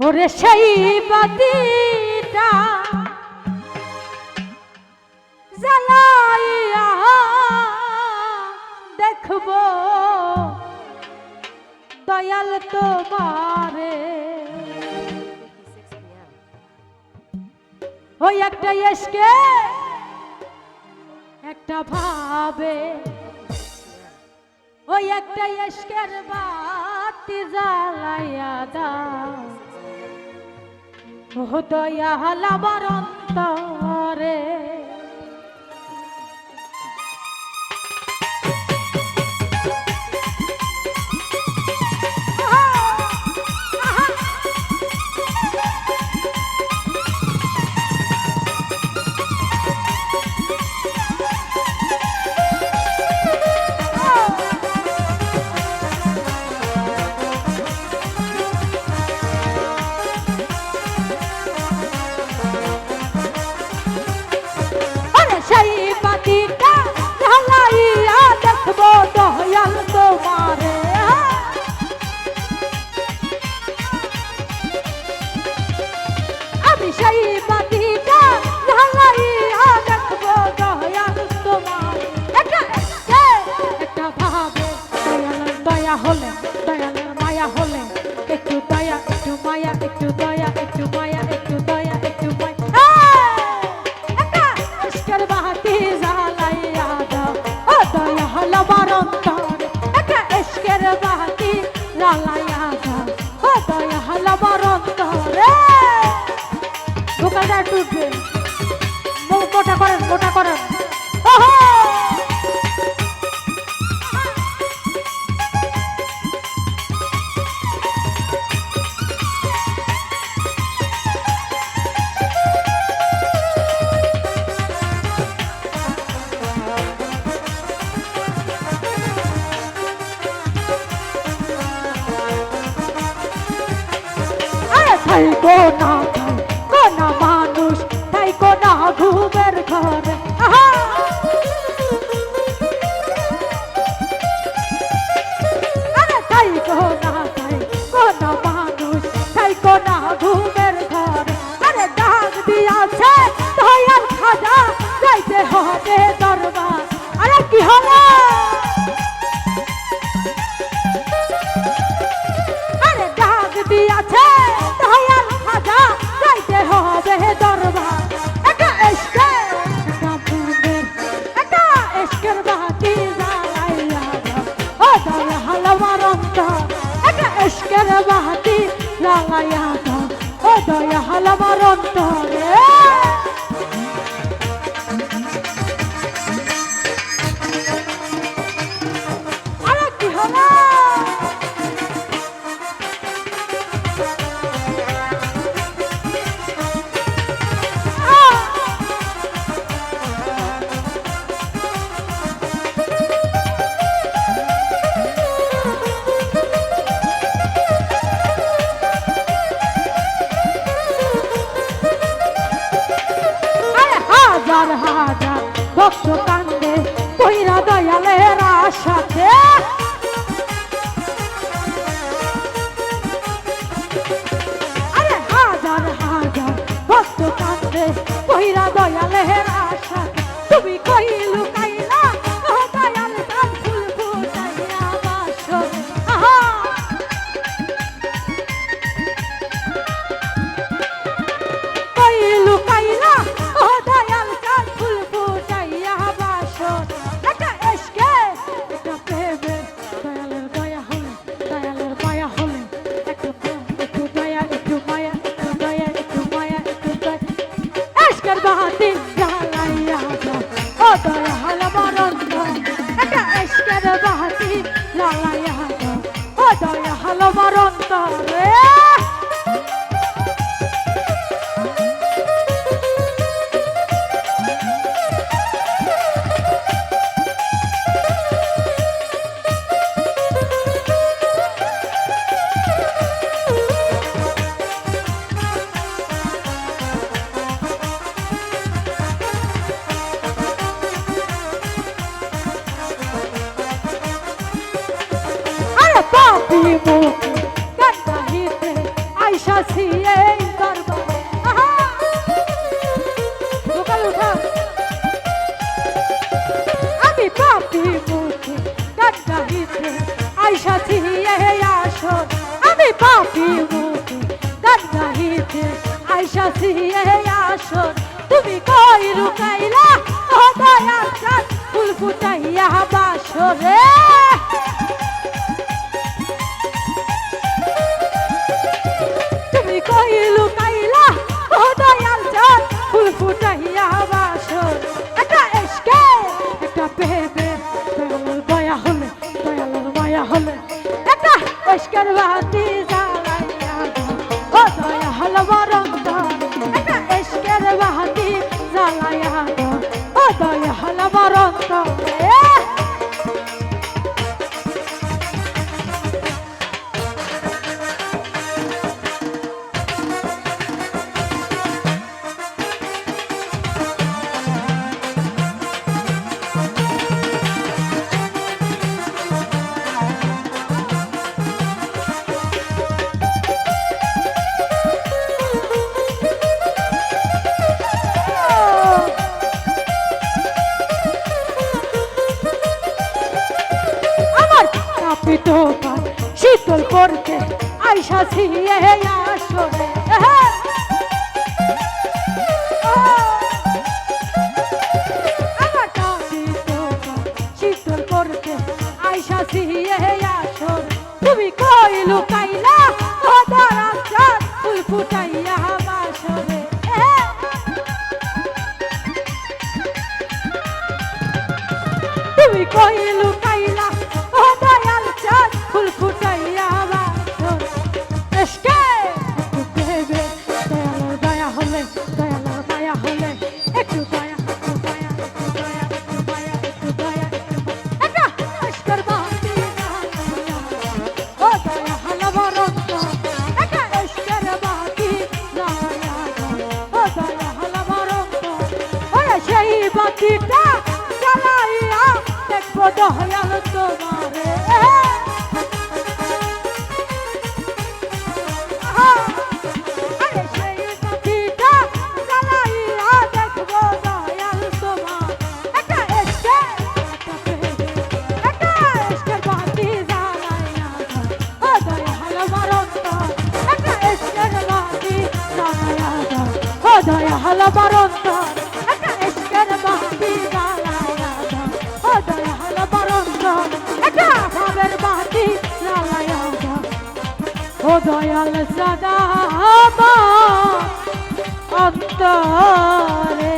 ওরে সেই বাতিটা জ্বালাইয়া দেখব। দয়াল তোমারে। ওই একটা এসকে, একটা ভাবে। ওই একটা এসকের বাতি জ্বালাইয়া দাও। দয়াল আমার অন্তরে। উঠবে মুখ মোটা করেন মোটা করেন। I go. ঘুমের ঘরে আলোকের বাহাতি লাগাইয়া দয়া হালামার অন্তরে। কহিরা কাটি মুখ কান্দাহিতে আইসা সিয়ে দরবার। দোকান উঠা আমি পাপি মুখে কান্দাহিতে আইসা সিয়ে আসো। আমি পাপি মুখে কান্দাহিতে আইসা সিয়ে আসো। তুমি কই রুকাইলা ও দয়ার ফুল ফুটাইয়া বাসরে করতে আইসা ছিয়ে আসরে। শীতল করতে আইসা ছিয়ে আসর। তুমি কই লুকাইলা? ফুল ফুটাইয়া বাসরে। তুমি কই লুকাই ও দয়াল সাদা অন্তরে।